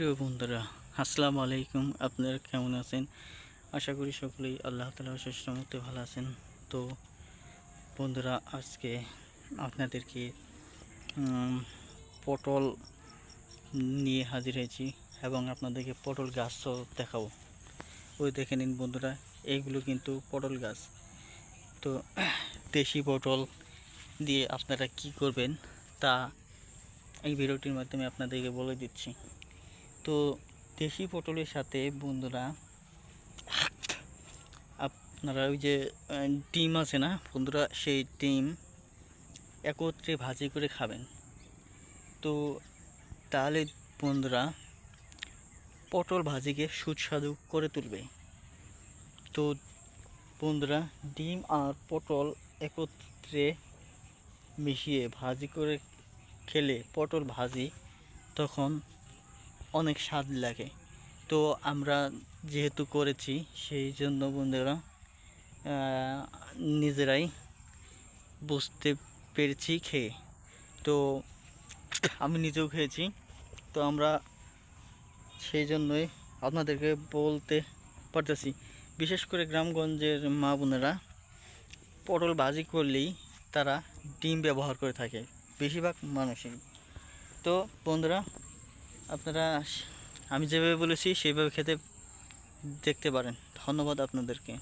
প্রিয় বন্ধুরা, আসসালামু আলাইকুম। আপনারা কেমন আছেন? আশা করি সকলেই আল্লাহ তালা সুস্থ মতো ভালো আছেন। তো বন্ধুরা, আজকে আপনাদেরকে পটল নিয়ে হাজির হয়েছি এবং আপনাদেরকে পটল গাছও দেখাবো। ওই দেখে নিন বন্ধুরা এইগুলো কিন্তু পটল গাছ। তো দেশি পটল দিয়ে আপনারা কি করবেন তা এই ভিডিওটির মাধ্যমে আপনাদেরকে বলে দিচ্ছি। তো দেশি পটলের সাথে বন্ধুরা, আপনারা ওই যে ডিম আছে না, বন্ধুরা সেই ডিম একত্রে ভাজি করে খাবেন। তো তাহলে বন্ধুরা পটল ভাজিকে সুস্বাদু করে তুলবে। তো বন্ধুরা ডিম আর পটল একত্রে মিশিয়ে ভাজি করে খেলে পটল ভাজি তখন অনেক স্বাদ লাগে। তো আমরা যেহেতু করেছি, সেই জন্য বন্ধুরা নিজেরাই বুঝতে পেরেছি খেয়ে। তো আমি নিজেও খেয়েছি। তো আমরা সেই জন্যই আপনাদেরকে বলতে পারতেছি। বিশেষ করে গ্রামগঞ্জের মা বোনেরা, পটল ভাজি করলেই তারা ডিম ব্যবহার করে থাকে, বেশিরভাগ মানুষই। তো বন্ধুরা আপনারা আমি যেভাবে বলেছি সেইভাবে খেতে দেখতে পারেন। ধন্যবাদ আপনাদেরকে।